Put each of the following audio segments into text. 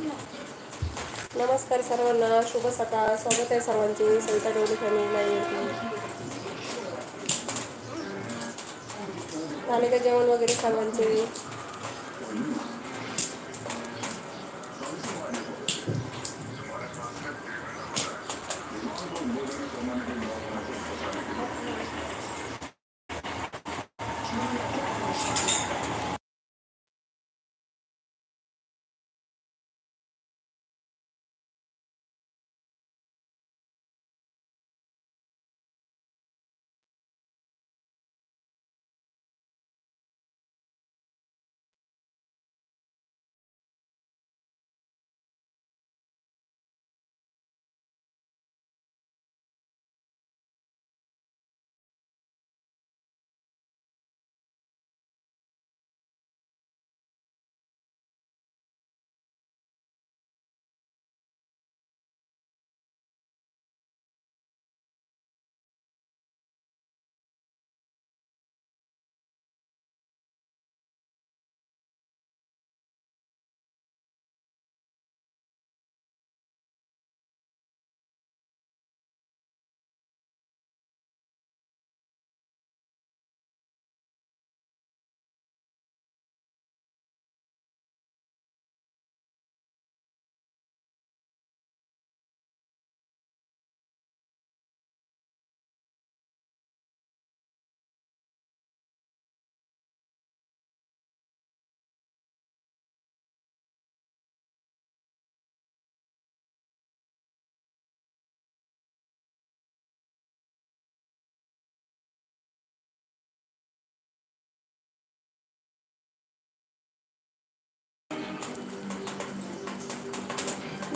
नमस्कार सर्वांना शुभ सकाळ. स्वागत आहे सर्वांचे. सविता डोली फॅमिली झाले का जेवण वगैरे सर्वांचे.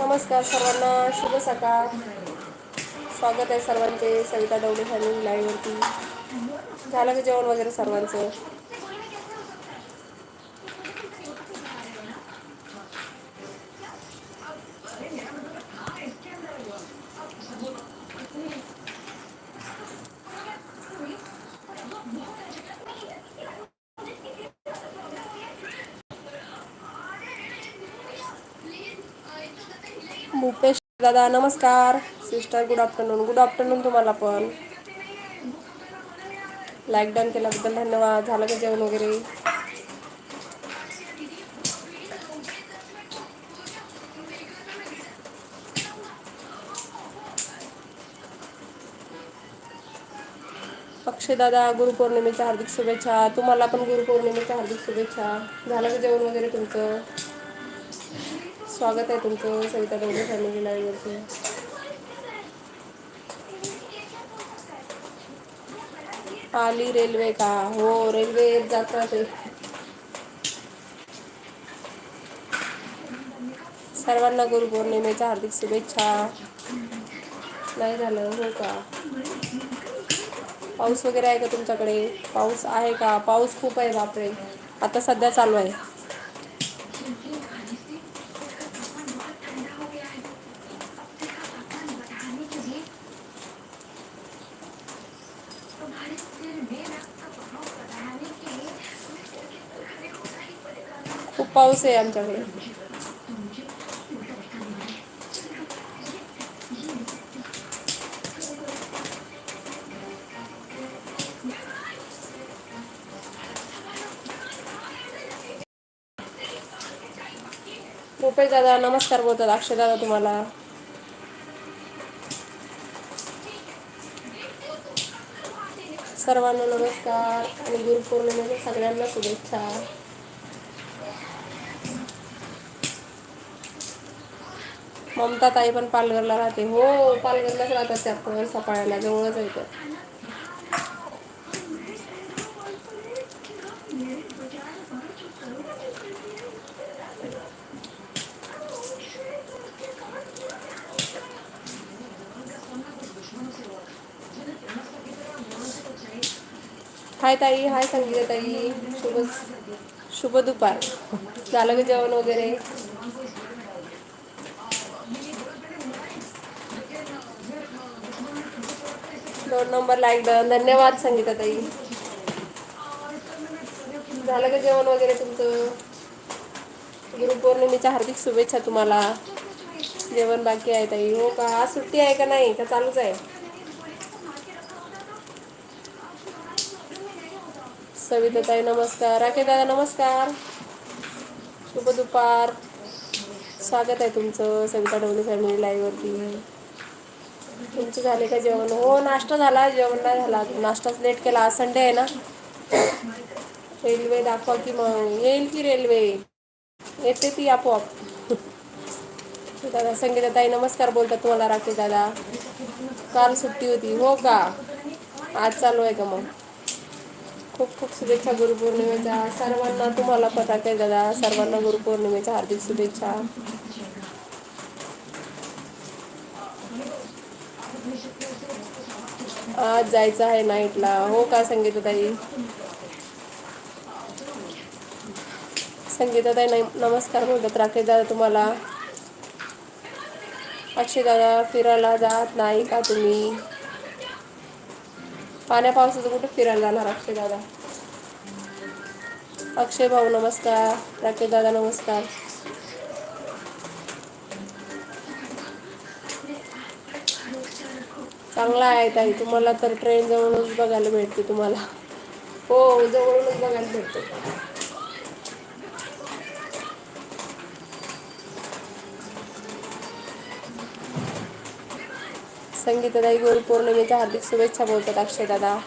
नमस्कार सर्वांना शुभ सकाळ. स्वागत आहे सर्वांचे. सविता डवले फॅमिली लाईव्हवरती झालं का जेवण वगैरे सर्वांचं? भूपेश दादा नमस्कार. Sister good afternoon good afternoon तुम्हाला पण. लाईक डन केल्याबद्दल धन्यवाद. झालं का जेवण वगैरे? अक्षयदादा गुरुपौर्णिमेच्या हार्दिक शुभेच्छा. तुम्हाला पण गुरुपौर्णिमेच्या हार्दिक शुभेच्छा. झालं का जेवण वगैरे तुमचं? स्वागत आहे तुमचं सविता डोंगरे फॅमिली लाईव्हवरती आली रेल्वे का? हो रेल्वे जात राहते सर्वांना गुरुपौर्णिमेच्या हार्दिक शुभेच्छा. नाही झालं हो का? पाऊस वगैरे आहे का तुमच्याकडे? पाऊस आहे का? पाऊस खूप आहे बापरे. आता सध्या चालू आहे. खूप पाऊस आहे आमच्याकडे. रुपेश दादा नमस्कार बोलतात. अक्षय दादा तुम्हाला. सर्वांना नमस्कार आणि गुरुपौर्णिमेच्या सगळ्यांना शुभेच्छा. ममता ताई पण पालघरला राहते. हो पालघरलाच राहतात त्या पण सफाळ्याला जवळच आहे तर हाय ताई हाय संगीता ताई. शुभ शुभ दुपार. झालं का जेवण वगैरे? दोन नंबर लाईक डन धन्यवाद संगीता ताई. झालं का जेवण वगैरे तुमचं? गुरुपौर्णिमेच्या हार्दिक शुभेच्छा तुम्हाला. जेवण बाकी आहे ताई. हो का? आज सुट्टी आहे का नाही? का चालूच आहे? सविता ताई नमस्कार. राखे दादा नमस्कार. शुभ दुपार. स्वागत आहे तुमचं. सविता डवले फॅमिली लाईव्हवरती तुमचं झाले का जेवण? हो नाश्ता झाला जेवण नाही झाला नाश्ताच लेट केला. आज संडे आहे ना? रेल्वे दाखवा की मग. येईल की रेल्वे? येते ती आपोआप. दादा संगीता ताई नमस्कार बोलतात तुम्हाला राकेश दादा. काल सुट्टी होती. हो का? आज चालू आहे का मग? खूप खूप शुभेच्छा गुरुपौर्णिमेच्या. सर्वांना तुम्हाला पता काय दादा. सर्वांना गुरुपौर्णिमेच्या हार्दिक शुभेच्छा. आज जायचं आहे नाईटला. हो का संगीताताई? संगीताताई नमस्कार बोलतात राकेश दादा तुम्हाला. अक्षय दादा फिरायला जात नाही का तुम्ही? पाण्या पावसाचं कुठे फिरायला जाणार अक्षय दादा अक्षय भाऊ नमस्कार. राकेश दादा नमस्कार. चांगला आहे ताई. तुम्हाला तर ट्रेन जवळूनच बघायला भेटते तुम्हाला. हो जवळूनच बघायला भेटते संगीताताई गुरुपौर्णिमेच्या हार्दिक शुभेच्छा बोलतात अक्षय दादा.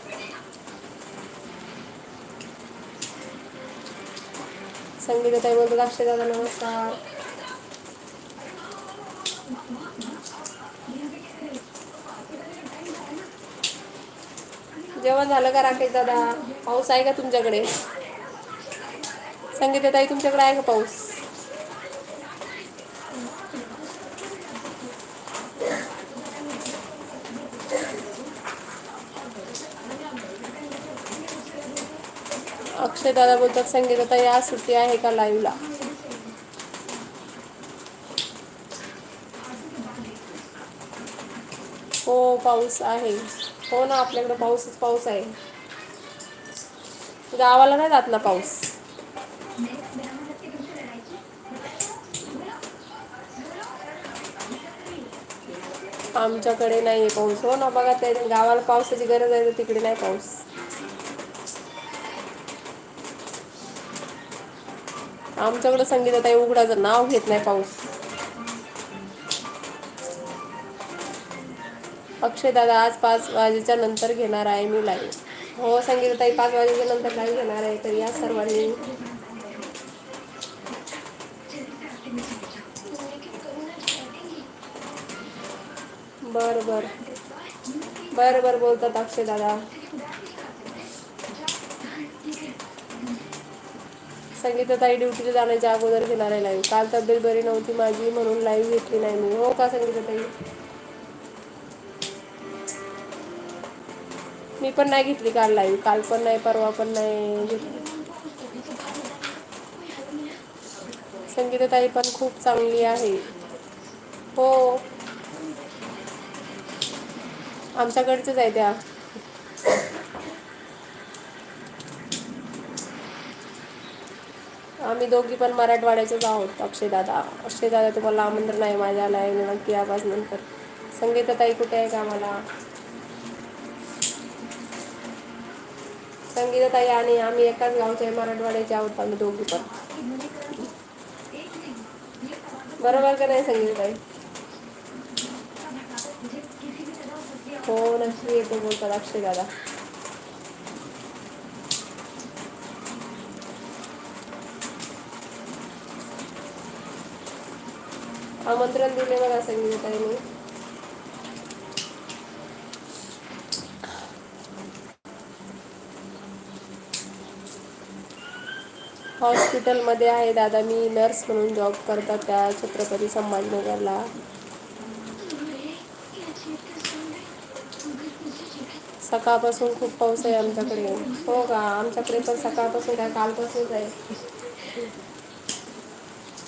संगीताताई बोलतात अक्षय दादा नमस्कार. जेवण झालं का राकेश दादा? पाऊस आहे का तुमच्याकडे? संगीताताई तुमच्याकडे आहे का पाऊस? अक्षय दादा बोलतात संगीताताई आज सुट्टी आहे का लाईव्हला हो पाऊस आहे. हो ना आपल्याकडं पाऊसच पाऊस आहे. गावाला नाही जात ना पाऊस. आमच्याकडे नाही आहे पाऊस. हो ना बघा ते गावाला पावसाची गरज आहे तर तिकडे नाही पाऊस. आमच्याकडं संगीतात आहे उघडाचं नाव घेत नाही पाऊस. अक्षय दादा आज पाच वाजेच्या नंतर घेणार आहे मी लाईव्ह हो संगीताताई पाच वाजेच्या नंतर लाईव्ह घेणार आहे तर या सर्वांनी. बरं बरं. बरं बरं बोलतात अक्षयदादा. संगीताताई ड्युटीला जाण्याच्या अगोदर घेणार आहे लाईव्ह काल तब्येत बरी नव्हती माझी म्हणून लाईव्ह घेतली नाही मी. हो का संगीताताई मी पण नाही घेतली काल लाईव्ह काल पण नाही परवा पण नाही घेतली. संगीताताई पण खूप चांगली आहे. हो. आमच्याकडचेच आहे त्या. आम्ही दोघी पण मराठवाड्याचेच आहोत अक्षयदादा. अक्षयदादा तुम्हाला आमंत्रण आहे माझ्या लाईव्ह नक्की आवाज नंतर. संगीताताई कुठे आहे का मला संगीताताई आणि आम्ही एकाच गावचे मराठवाड्याचे आहोत आम्ही दोघी पण. बरोबर का नाही संगीताताई? हो नक्की येतो बोलतात अक्षय दादा. आमंत्रण दिले बघा संगीताताईने. हॉस्पिटलमध्ये आहे दादा. मी नर्स म्हणून जॉब करतात त्या छत्रपती संभाजीनगरला. सकाळपासून खूप पाऊस आहे आमच्याकडे. हो का? आमच्याकडे पण सकाळपासून काय कालपासूनच आहे.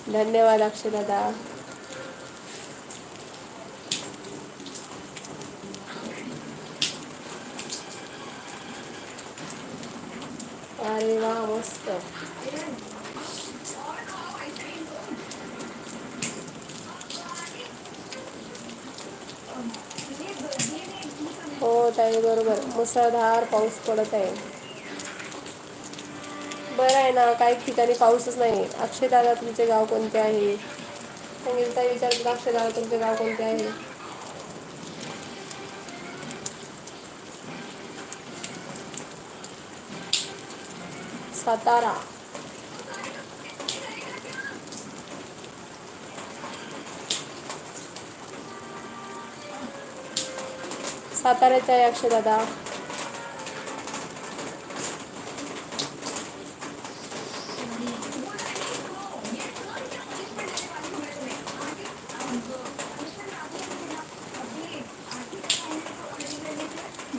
धन्यवाद अक्षय दादा. अरे वा मस्त. आहे बरोबर. मुसळधार पाऊस पडत आहे. बरं आहे ना काही ठिकाणी पाऊसच नाही. अक्षयदादा तुमचे गाव कोणते आहे? संगीता विचार अक्षय तुमचे गाव कोणते आहे? सातारा. साताऱ्याचा आहे अक्षय दादा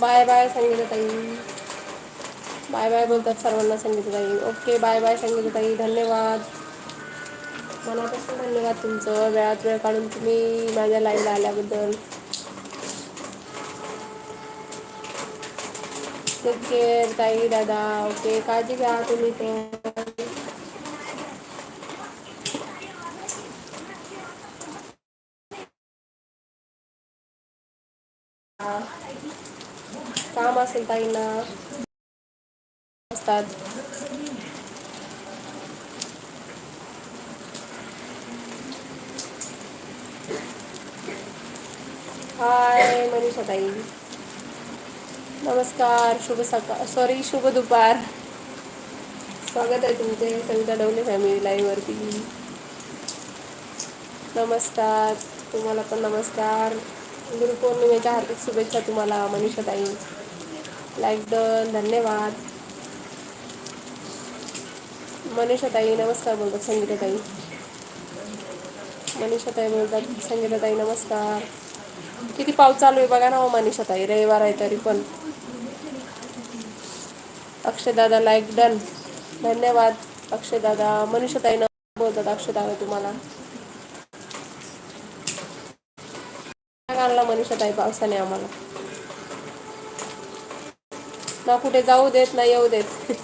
बाय बाय संगीताताई. बाय बाय बोलतात सर्वांना संगीताताई. ओके बाय बाय संगीताताई. धन्यवाद. मनापासून धन्यवाद तुमचं. वेळात वेळ काढून तुम्ही माझ्या लाईव्हला आल्याबद्दल. केअर ताई दादा ओके काळजी घ्या तुम्ही पण काम असेल ताईंना असतात हाय मनीषा ताई नमस्कार शुभ सकाळ सॉरी शुभ दुपार. स्वागत आहे तुमचे सविता डवले फॅमिली लाईव्हवरती नमस्कार तुम्हाला पण नमस्कार. गुरुपौर्णिमेच्या हार्दिक शुभेच्छा तुम्हाला मनीषा ताई लाईक डन धन्यवाद. मनीषा ताई नमस्कार बोलतात संगीता ताई मनीषा ताई बोलतात संगीता ताई नमस्कार. किती पाऊस चालू आहे बघा ना हो मनीषा ताई रविवार आहे तरी पण. अक्षयदादा एक डन धन्यवाद. अक्षयदादा मनीषा बोलतात अक्षयदादा तुम्हाला. आणला मनीषा पावसाने आम्हाला? ना कुठे जाऊ देत ना येऊ देत.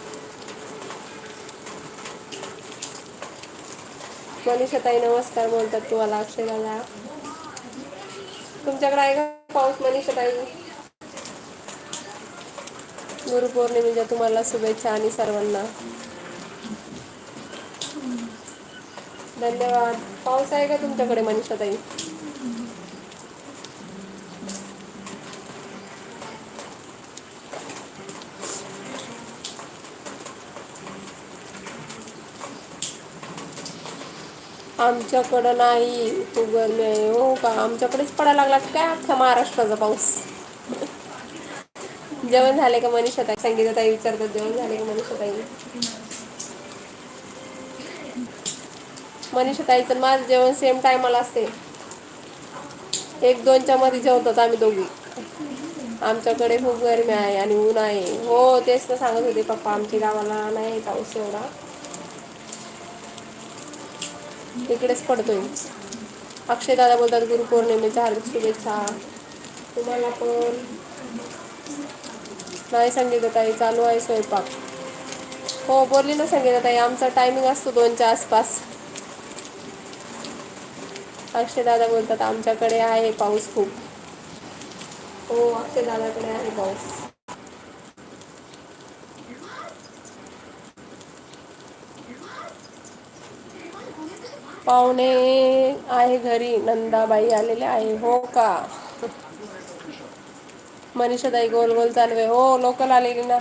मनीषाताई नमस्कार बोलतात तुम्हाला अक्षयदादा. तुमच्याकडे आहे का पाऊस मनीषाताई? गुरुपौर्णिमेच्या तुम्हाला शुभेच्छा आणि सर्वांना. धन्यवाद. पाऊस आहे का तुमच्याकडे मनीषा ताई आमच्याकडं नाही खूप गरमी आहे. हो का? आमच्याकडेच पडायला लागला काय अख्ख्या महाराष्ट्राचा पाऊस? जेवण झाले का मनीषा ताई संगीता ताई विचारतात जेवण झाले का मनीषा ताई मनीषा ताईचं माझं जेवण सेम टायमाला असते. एक दोनच्या मध्ये जेवतात आम्ही दोघी. आमच्याकडे खूप गरमी आहे आणि ऊन आहे. हो तेच तर सांगत होते पप्पा आमच्या गावाला नाही पाऊस एवढा. इकडेच पडतोय. अक्षय दादा बोलतात गुरुपौर्णिमेच्या हार्दिक शुभेच्छा. तुम्हाला पण. नाही संगीता ताई चालू आहे स्वयंपाक. हो बोलली ना संगीता ताई आमचा टायमिंग असतो दोनच्या आसपास. अक्षयदादा बोलतात आमच्याकडे आहे पाऊस खूप. हो अक्षयदादाकडे आहे पाऊस. पाहुणे आहे घरी नंदाबाई आलेले आहे हो का? मनीषाताई गोल गोल चालू आहे. हो लोकल आलेली ना.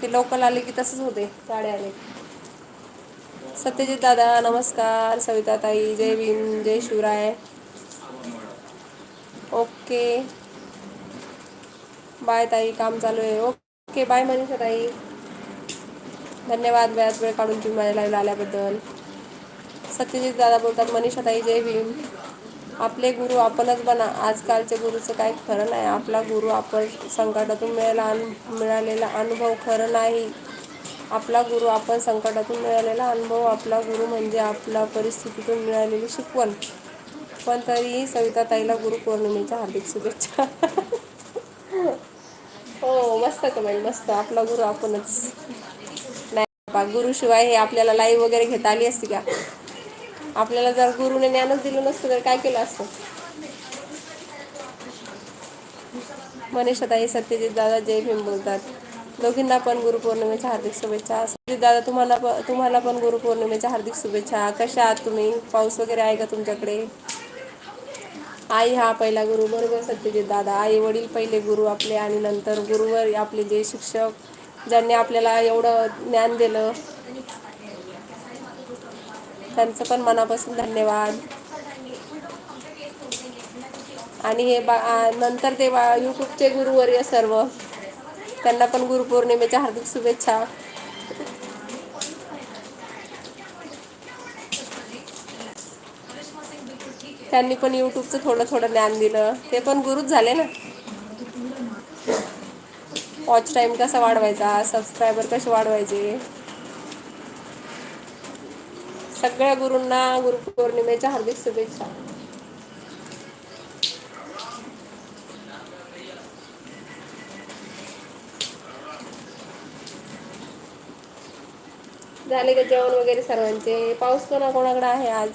ती लोकल आली की तसंच होते गाडी आले. सत्यजित दादा नमस्कार. सविता ताई जय भीम जय शिवराय. ओके. बाय ताई काम चालू आहे. ओके बाय मनीषा ताई. धन्यवाद वेळात वेळ काढून तुम्ही माझ्या लाईव्हला आल्याबद्दल. सत्यजित दादा बोलतात मनीषा ताई जय भीम. आपले गुरु आपणच बना आजकालचे गुरुचं काय खरं नाही. आपला गुरु आपण संकटातून मिळाला अनु मिळालेला अनुभव खरं नाही. आपला गुरु आपण संकटातून मिळालेला अनुभव आपला गुरु म्हणजे आपला परिस्थितीतून मिळालेली शिकवण. पण तरीही सविता ताईला गुरु पौर्णिमेच्या हार्दिक शुभेच्छा. हो मस्त कमेंट मस्त. आपला गुरु आपणच. नाही बाबा गुरुशिवाय हे आपल्याला लाईव्ह वगैरे घेता आली असती का? आपल्याला जर गुरुने ज्ञानच दिलं नसतं तर काय केलं असतं? मनीषाताई सत्यजित दादा जय भीम बोलतात. दोघींना पण गुरुपौर्णिमेच्या हार्दिक शुभेच्छा. सत्यजित दादा तुम्हाला पण तुम्हाला पण गुरुपौर्णिमेच्या हार्दिक शुभेच्छा. कशा आहात तुम्ही? पाऊस वगैरे आहे का तुमच्याकडे? आई हा पहिला गुरु. बरोबर सत्यजित दादा. आई वडील पहिले गुरु आपले आणि नंतर गुरुवर आपले जे शिक्षक ज्यांनी आपल्याला एवढं ज्ञान दिलं त्यांचं पण मनापासून धन्यवाद. आणि हे बा नंतर ते बा यूट्यूबचे गुरुवर्य सर्व त्यांना पण गुरुपौर्णिमेच्या हार्दिक शुभेच्छा. त्यांनी पण यूट्यूबचं थोडं थोडं ज्ञान दिलं. ते पण गुरुच झाले ना? वॉच टाईम कसा वाढवायचा? सबस्क्रायबर कसे वाढवायचे? सगळ्या गुरूंना गुरुपौर्णिमेच्या हार्दिक शुभेच्छा. झाले का जेवण वगैरे सर्वांचे? पाऊस कोणा कोणाकडे आहे आज?